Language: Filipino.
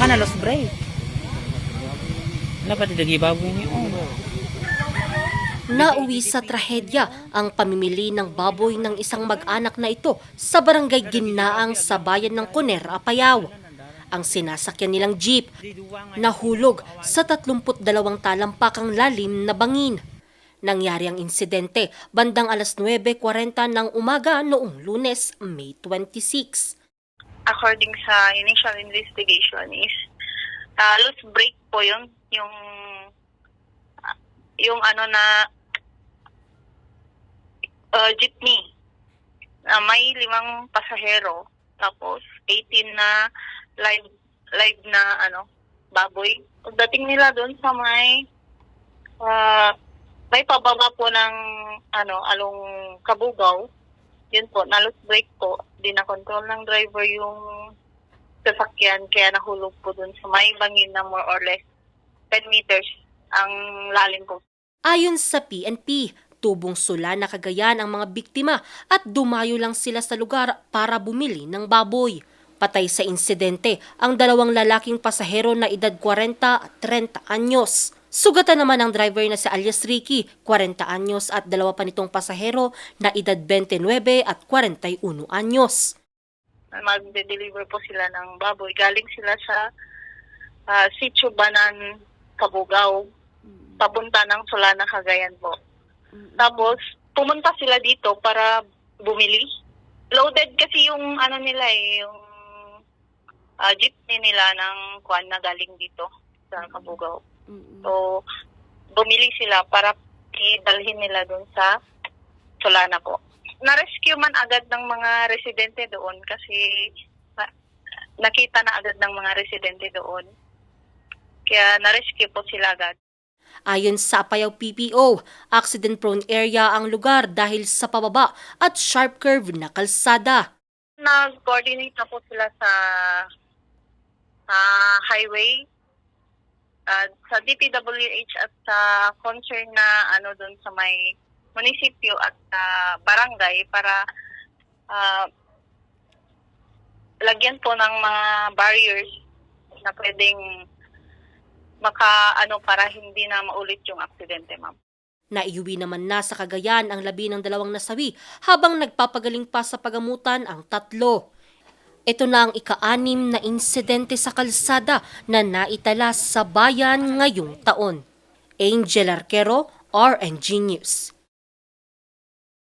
Baka na lost break. Dapat idagi baboy niyo. Nauwi sa trahedya ang pamimili ng baboy ng isang mag-anak na ito sa barangay Ginaang sa bayan ng Coner, Apayao. Ang sinasakyan nilang jeep nahulog sa 32 talampakang lalim na bangin. Nangyari ang insidente bandang alas 9.40 ng umaga noong lunes, May 26. According sa initial investigation is uh, loose brake po yun yung ah, yung ano na uh, jeepney. Na may limang pasahero tapos 18 na live live na ano baboy. Pagdating nila doon sa may ah, may pababa po ng ano along Kabugaw yun po, nalos brake po, di na control ng driver yung sasakyan, kaya nahulog po dun sa may bangin na more or less 10 meters ang lalim po. Ayon sa PNP, tubong sula na kagayan ang mga biktima at dumayo lang sila sa lugar para bumili ng baboy. Patay sa insidente ang dalawang lalaking pasahero na edad 40 at 30 anyos. Sugatan naman ang driver na si alias Ricky, 40 anyos at dalawa pa nitong pasahero na edad 29 at 41 anyos. Magde-deliver po sila ng baboy. Galing sila sa uh, Sitio Banan, Kabugaw, papunta ng Solana, Cagayan po. Tapos, pumunta sila dito para bumili. Loaded kasi yung ano nila eh, yung uh, jeepney nila ng kuan na galing dito sa Kabugaw. So, bumili sila para idalhin nila doon sa Solana po. Na-rescue man agad ng mga residente doon kasi na- nakita na agad ng mga residente doon. Kaya na-rescue po sila agad. Ayon sa Apayao PPO, accident-prone area ang lugar dahil sa pababa at sharp curve na kalsada. Nag-coordinate na po sila sa ah, highway ah, sa DPWH at sa concern na ano doon sa may munisipyo at ah, barangay para ah, lagyan po ng mga barriers na pwedeng maka ano para hindi na maulit yung aksidente ma'am. Naiuwi naman na sa Cagayan ang labi ng dalawang nasawi habang nagpapagaling pa sa pagamutan ang tatlo. Ito na ang ika-anim na insidente sa kalsada na naitala sa bayan ngayong taon. Angel Arquero, RNG News.